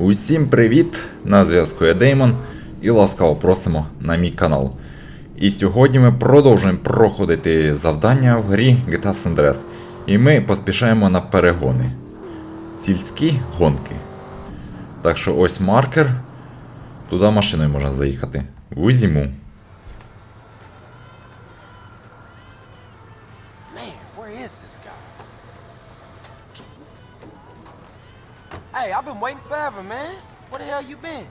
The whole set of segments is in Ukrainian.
Усім привіт! На зв'язку я Деймон і ласкаво просимо на мій канал. І сьогодні ми продовжуємо проходити завдання в грі GTA San Andreas. І ми поспішаємо на перегони. Сільські гонки. Так що ось маркер. Туди машиною можна заїхати. В зиму. Hey, I've been waiting forever, man. Where the hell you been?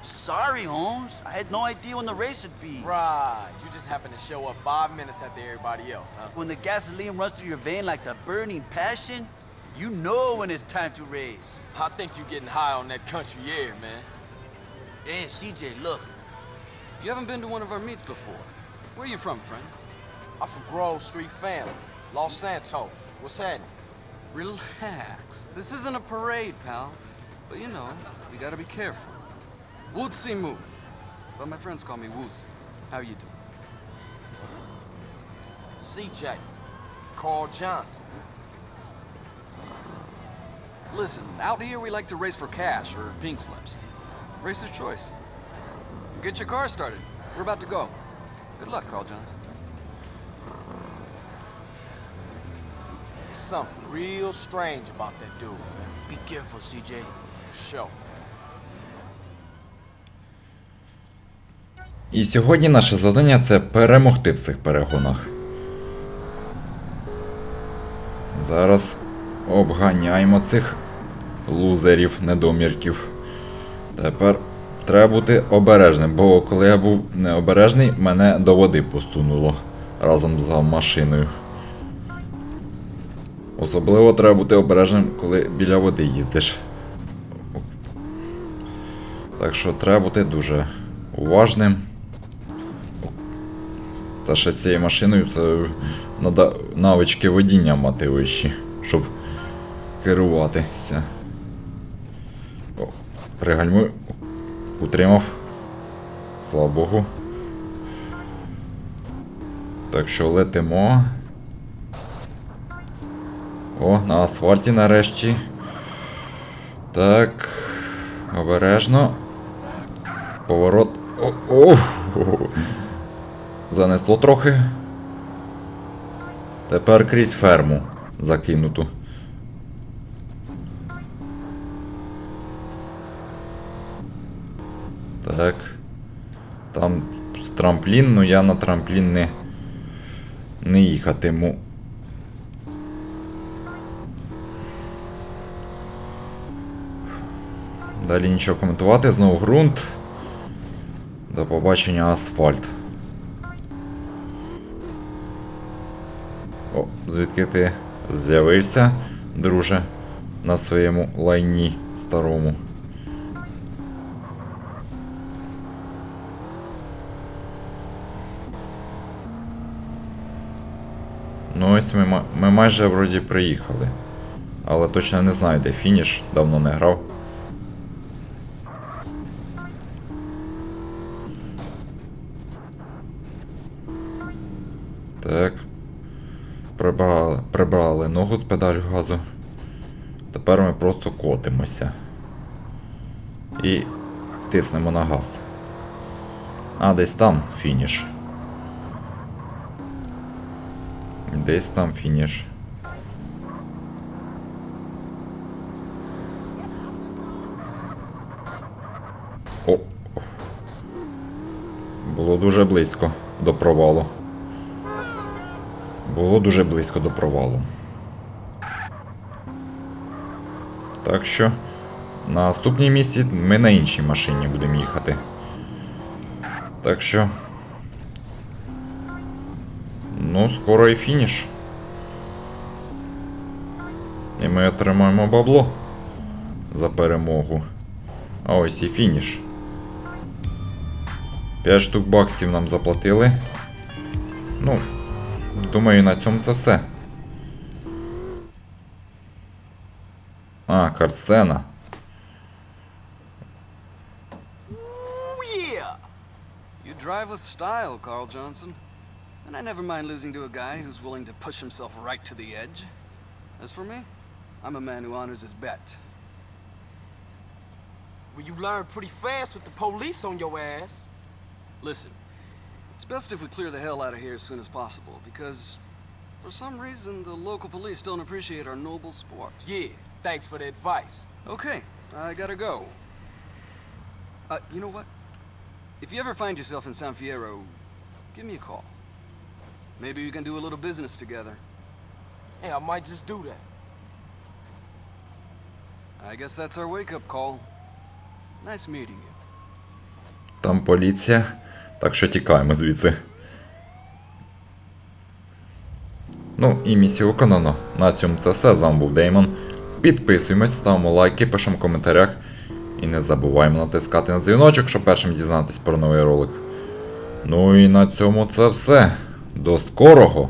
Sorry, Holmes. I had no idea when the race would be. Right, you just happened to show up five minutes after everybody else, huh? When the gasoline runs through your vein like the burning passion, you know when it's time to race. I think you're getting high on that country air, man. Hey, CJ, look. You haven't been to one of our meets before. Where you from, friend? I'm from Grove Street Families, Los Santos. What's happening? Relax. This isn't a parade, pal. But you know, you gotta be careful. Woodsy Moo. But my friends call me Woosie. How you doing? CJ, Carl Johnson. Listen, out here we like to race for cash or pink slips. Racer's choice. Get your car started. We're about to go. Good luck, Carl Johnson. There's something real strange about that dude, man. Be careful, CJ. For sure. І сьогодні наше завдання це перемогти в цих перегонах. Зараз обганяємо цих лузерів, недомірків. Тепер треба бути обережним, бо коли я був необережний, мене до води посунуло разом з машиною. Особливо треба бути обережним, коли біля води їздиш. Так що треба бути дуже уважним. Та ще цією машиною це треба навички водіння мати вищі, щоб керуватися. О, пригальмуй. Утримав. Слава Богу. Так що летимо. О, на асфальті нарешті. Так. Обережно. Поворот. О, о, Занесло трохи. Тепер крізь ферму закинуту. Так. Там трамплін, ну я на трамплін не, не їхатиму. Далі нічого коментувати, знову ґрунт. До побачення асфальт. О, звідки ти з'явився, друже, на своєму лайні старому. Ну ось ми, ми майже вроді приїхали. Але точно не знаю, де фініш, давно не грав. Так. Прибрали, прибрали ногу з педаль газу. Тепер ми просто котимося. І тиснемо на газ. А, десь там фініш. Десь там фініш. О! Було дуже близько до провалу. Було дуже близько до провалу. Так що на наступній місці ми на іншій машині будемо їхати. Так що. Ну, скоро і фініш. І ми отримаємо бабло за перемогу. А ось і фініш. 5 штук баксів нам заплатили. Ну, Думаю, на цьому це все. А, картсцена. Ooh, yeah! You drive with style, Carl Johnson. And I never mind losing to a guy who's willing to push himself right to the edge. As for me, I'm a man who honors his bet. Well, you learn pretty fast with the police on your ass. Listen, it's best if we clear the hell out of here as soon as possible, because for some reason the local police don't appreciate our noble sport. Yeah, thanks for the advice. Okay, I gotta go. Uh, you know what? If you ever find yourself in San Fierro, give me a call. Maybe we can do a little business together. Yeah, I might just do that. I guess that's our wake-up call. Nice meeting you. Там поліція. Так що тікаємо звідси. Ну і місію виконано. На цьому це все. З вами був Деймон. Підписуємось, ставимо лайки, пишемо в коментарях. І не забуваємо натискати на дзвіночок, щоб першим дізнатись про новий ролик. Ну і на цьому це все. До скорого!